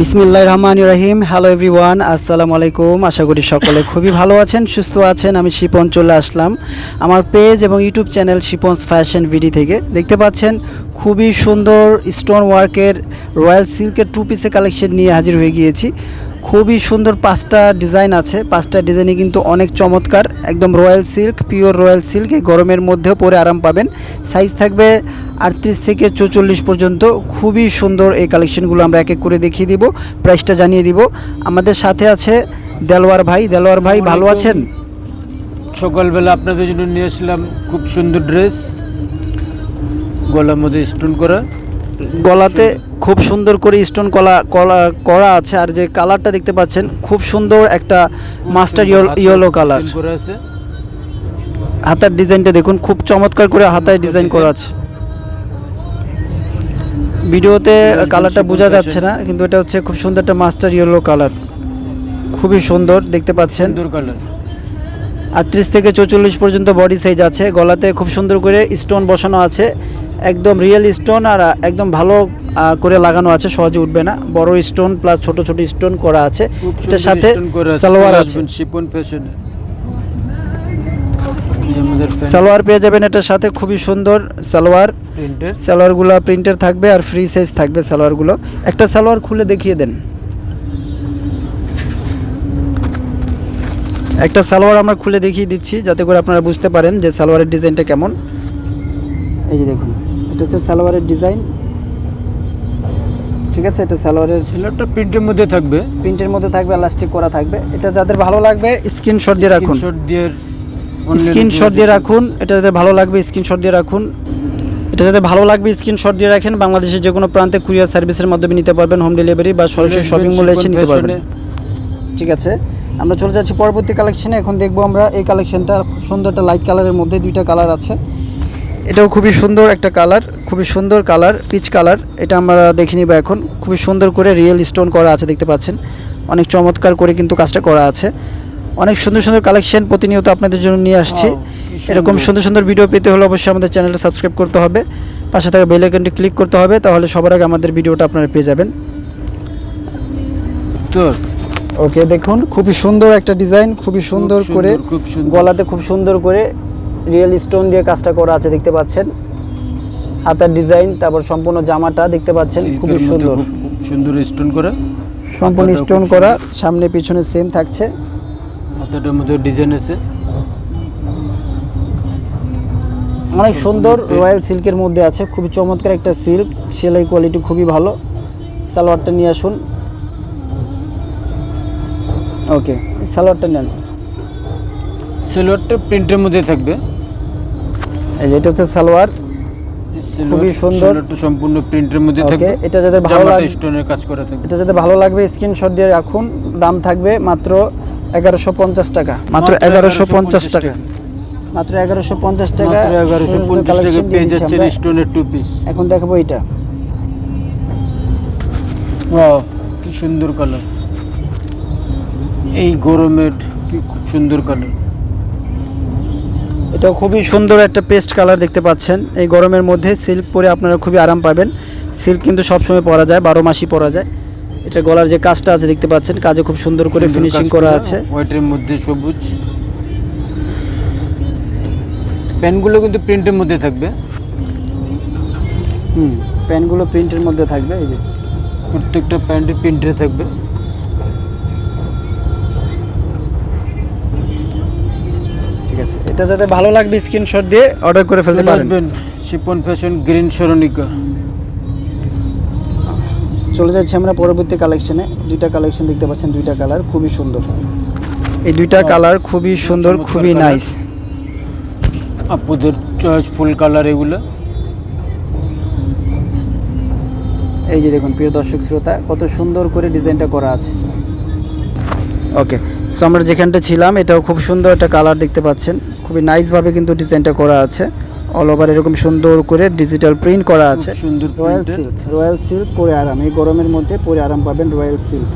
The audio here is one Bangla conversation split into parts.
বিসমিল্লাহ রহমান রাহিম। হ্যালো এভরিওয়ান আসসালামু আলাইকুম। আশা করি সকলে খুবই ভালো আছেন, সুস্থ আছেন। আমি শিপন চলে আসলাম। আমার পেজ এবং ইউটিউব চ্যানেল শিপনস ফ্যাশন ভিডি থেকে। দেখতে পাচ্ছেন, খুবই সুন্দর স্টোন ওয়ার্কের রয়্যাল সিল্কের টু পিসের কালেকশন নিয়ে হাজির হয়ে গিয়েছি। খুবই সুন্দর পাঁচটা ডিজাইন আছে। পাঁচটা ডিজাইনে কিন্তু অনেক চমৎকার। একদম royal silk pure royal silk এই গরমের মধ্যেও পরে আরাম পাবেন। সাইজ থাকবে আটত্রিশ থেকে চৌচল্লিশ পর্যন্ত। খুবই সুন্দর এই কালেকশনগুলো আমরা এক এক করে দেখিয়ে দিব প্রাইসটা জানিয়ে দিব। আমাদের সাথে আছে দেলোয়ার ভাই। দেলোয়ার ভাই ভালো আছেন? সকালবেলা আপনাদের জন্য নিয়ে আসলাম খুব সুন্দর ড্রেস গলার মধ্যে স্টোন করা। গলাতে খুব সুন্দর করে স্টোন কলা কলা করা আছে আর যে কালারটা দেখতে পাচ্ছেন খুব সুন্দর একটা মাস্টার ইয়েলো কালার হাতার ডিজাইনটা দেখুন খুব চমৎকার করে হাতায় ডিজাইন করা আছে। ভিডিওতে কালারটা বোঝা যাচ্ছে না কিন্তু এটা হচ্ছে খুব সুন্দর একটা মাস্টার ইয়েলো কালার খুবই সুন্দর দেখতে পাচ্ছেন। আটত্রিশ থেকে চৌচল্লিশ পর্যন্ত বডি সাইজ আছে গলাতে খুব সুন্দর করে স্টোন বসানো আছে। একদম রিয়েল স্টোন আর একদম ভালো করে লাগানো আছে সহজে উঠবে না। বড় স্টোন প্লাস ছোট ছোট স্টোন করা আছে। এটার সাথে সালোয়ার আছে। শিপন ফ্যাশনে সালোয়ার পেয়ে যাবেন এটার সাথে খুবই সুন্দর সালোয়ার। সালোয়ারগুলো প্রিন্টের থাকবে আর ফ্রি সাইজ থাকবে সালোয়ারগুলো। একটা সালোয়ার খুলে দেখিয়ে দেন। একটা সালোয়ার আমরা খুলে দেখিয়ে দিচ্ছি যাতে করে আপনারা বুঝতে পারেন যে সালোয়ারের ডিজাইনটা কেমন। এই যে দেখুন। এটা হচ্ছে সালোয়ারের ডিজাইন। ঠিক আছে এটা সালোয়ারের সেলারটা প্রিন্টের মধ্যে থাকবে। প্রিন্টের মধ্যে থাকবে এলাস্টিক করা থাকবে। এটা যাদের ভালো লাগবে স্ক্রিনশট দিয়ে রাখুন। স্ক্রিনশট দিয়ে স্ক্রিনশট দিয়ে রাখুন। এটা যাতে ভালো লাগবে স্ক্রিনশট দিয়ে রাখুন। এটা যাতে ভালো লাগবে স্ক্রিনশট দিয়ে রাখেন বাংলাদেশের যে কোনো প্রান্তে কুরিয়ার সার্ভিসের মাধ্যমে নিতে পারবেন হোম ডেলিভারি বা সরাসরি শপিং মলে এসে নিতে পারবেন। ঠিক আছে আমরা চলে যাচ্ছি পরবর্তী কালেকশনে এখন দেখব আমরা এই কালেকশনটা খুব সুন্দর একটা লাইট কালারের মধ্যে দুইটা কালার আছে। এটাও খুবই সুন্দর একটা কালার খুবই সুন্দর কালার পিচ কালার এটা আমরা দেখে নিব এখন। খুবই সুন্দর করে রিয়েল স্টোন করা আছে দেখতে পাচ্ছেন। অনেক চমৎকার করে কিন্তু কাজটা করা আছে। অনেক সুন্দর সুন্দর কালেকশন প্রতিনিয়ত আপনাদের জন্য নিয়ে আসছি। এরকম সুন্দর সুন্দর ভিডিও পেতে হলে অবশ্যই আমাদের চ্যানেলটা সাবস্ক্রাইব করতে হবে। পাশে থাকা বেল আইকনটি ক্লিক করতে হবে তাহলে সবার আগে আমাদের ভিডিওটা আপনারা পেয়ে যাবেন। তো ওকে দেখুন খুবই সুন্দর একটা ডিজাইন খুবই সুন্দর, করে গলাতে খুব সুন্দর করে রিয়েল স্টোন দিয়ে কাজটা করা আছে দেখতে পাচ্ছেন। হাতার ডিজাইন তারপর সম্পূর্ণ জামাটা দেখতে পাচ্ছেন খুবই সুন্দর। সুন্দর স্টোন করা। সম্পূর্ণ স্টোন করা সামনে পিছনে সেম থাকছে। হাতাটার মধ্যে ডিজাইন আছে। অনেক সুন্দর রয়্যাল সিল্কের মধ্যে আছে খুবই চমৎকার একটা সিল্ক সেলাই কোয়ালিটি খুবই ভালো। সালোয়ারটা নিয়ে আসুন। ওকে সালোয়ারটা নেন। সালোয়ারটা প্রিন্টের মধ্যে থাকবে। এই যে এটা হচ্ছে সালোয়ার। খুবই সুন্দর। সালোয়ারটা সম্পূর্ণ প্রিন্টের মধ্যে থাকবে। এটা যাদের ভালো জামাটা লাগে স্টোনের কাজ করা থাকবে। এটা যাতে ভালো লাগবে স্ক্রিনশট দিয়ে রাখুন। দাম থাকবে মাত্র এগারোশো পঞ্চাশ টাকা। মাত্র এগারোশো পঞ্চাশ 1150 টাকা। মাত্র এগারোশো পঞ্চাশ টাকা। এগারোশো পঞ্চাশ টাকা পেয়ে যাচ্ছেন স্টোনের টু পিস এখন দেখাবো এটা। ওয়াও কি সুন্দর কালার এই গরমের কি খুব সুন্দর কালার এটা খুবই সুন্দর একটা পেস্ট কালার দেখতে পাচ্ছেন। এই গরমের মধ্যে সিল্ক পরে আপনারা খুবই আরাম পাবেন। সিল্ক কিন্তু সবসময় পরা যায় বারো মাসই পরা যায়। এটা গলার যে কাজটা আছে দেখতে পাচ্ছেন কাজে খুব সুন্দর করে ফিনিশিং করা আছে। হোয়াইটের মধ্যে সবুজ। প্যান্টগুলো কিন্তু প্রিন্টের মধ্যে থাকবে। হুম প্যান্টগুলো প্রিন্টের মধ্যে থাকবে এই যে। প্রত্যেকটা প্যান্টে প্রিন্টে থাকবে। আছে। এটা যাতে ভালো লাগবে স্ক্রিনশট দিয়ে অর্ডার করে ফেলতে পারেন। শিপন ফ্যাশন গ্রিন সরণিকা। চলে যাচ্ছি আমরা পরবর্তী কালেকশনে দুইটা কালেকশন দেখতে পাচ্ছেন দুইটা কালার খুবই সুন্দর। এই দুইটা কালার খুবই সুন্দর খুবই নাইস আপুদের চয়েস ফুল কালার এগুলো। এই যে দেখুন প্রিয় দর্শক শ্রোতা কত সুন্দর করে ডিজাইনটা করা আছে। ওকে সো আমরা যেখানটা ছিলাম এটাও খুব সুন্দর একটা কালার দেখতে পাচ্ছেন। খুবই নাইসভাবে কিন্তু ডিজাইনটা করা আছে। অল ওভার এরকম সুন্দর করে ডিজিটাল প্রিন্ট করা আছে। সুন্দর রয়্যাল সিল্ক রয়্যাল সিল্ক পরে আরাম। এই গরমের মধ্যে পরে আরাম পাবেন রয়্যাল সিল্ক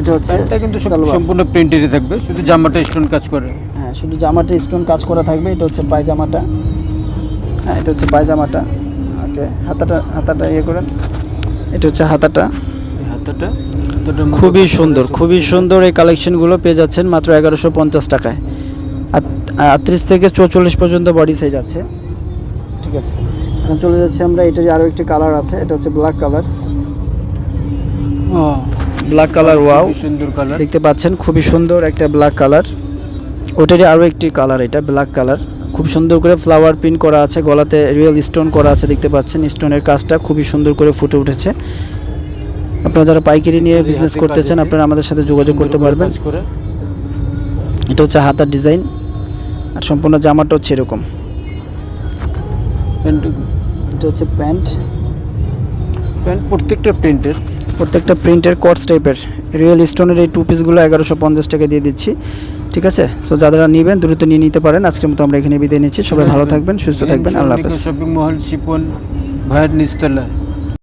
এটা হচ্ছে প্যান্টটা কিন্তু সম্পূর্ণ প্রিন্টেডই থাকবে। শুধু জামাটা স্টোন কাজ করে। হ্যাঁ শুধু জামাটা স্টোন কাজ করা থাকবে। এটা হচ্ছে পায়জামাটা। হ্যাঁ এটা হচ্ছে পায়জামাটা। ওকে হাতাটা হাতাটা ইয়ে করেন। এটা হচ্ছে হাতাটা। হাতাটা খুবই সুন্দর খুবই সুন্দর এই কালেকশনগুলো পেয়ে যাচ্ছেন মাত্র এগারোশো পঞ্চাশ টাকায়। আটত্রিশ থেকে চৌচল্লিশ পর্যন্ত বডি সাইজ আছে। ঠিক আছে। এখন চলে যাচ্ছে আমরা এটার আরও একটি কালার আছে এটা হচ্ছে black colour black colour wow সুন্দর কালার দেখতে পাচ্ছেন খুবই সুন্দর একটা ব্ল্যাক কালার ওটারই আরও একটি কালার এটা ব্ল্যাক কালার খুব সুন্দর করে ফ্লাওয়ার প্রিন্ট করা আছে গলাতে রিয়েল স্টোন করা আছে দেখতে পাচ্ছেন। স্টোনের কাজটা খুবই সুন্দর করে ফুটে উঠেছে। আপনারা যারা পাইকারি নিয়ে বিজনেস করতে চান আপনারা আমাদের সাথে যোগাযোগ করতে পারবেন। এটা হচ্ছে হাতার ডিজাইন আর সম্পূর্ণ জামাটা হচ্ছে এরকম। প্যান্ট এটা হচ্ছে প্যান্ট প্যান্ট প্রত্যেকটা প্রিন্টের প্রত্যেকটা প্রিন্টের কটস টাইপের রিয়েল স্টোনের এই টু পিসগুলো এগারোশো পঞ্চাশ টাকা দিয়ে দিচ্ছি। ঠিক আছে? সো যারা নেবেন দ্রুত নিয়ে নিতে পারেন। আজকের মতো আমরা এখানে বিদায় নিচ্ছি। সবাই ভালো থাকবেন সুস্থ থাকবেন। আল্লাহ হাফেজ। শপিং মহল শিপন ভাইয়ের নিচতলা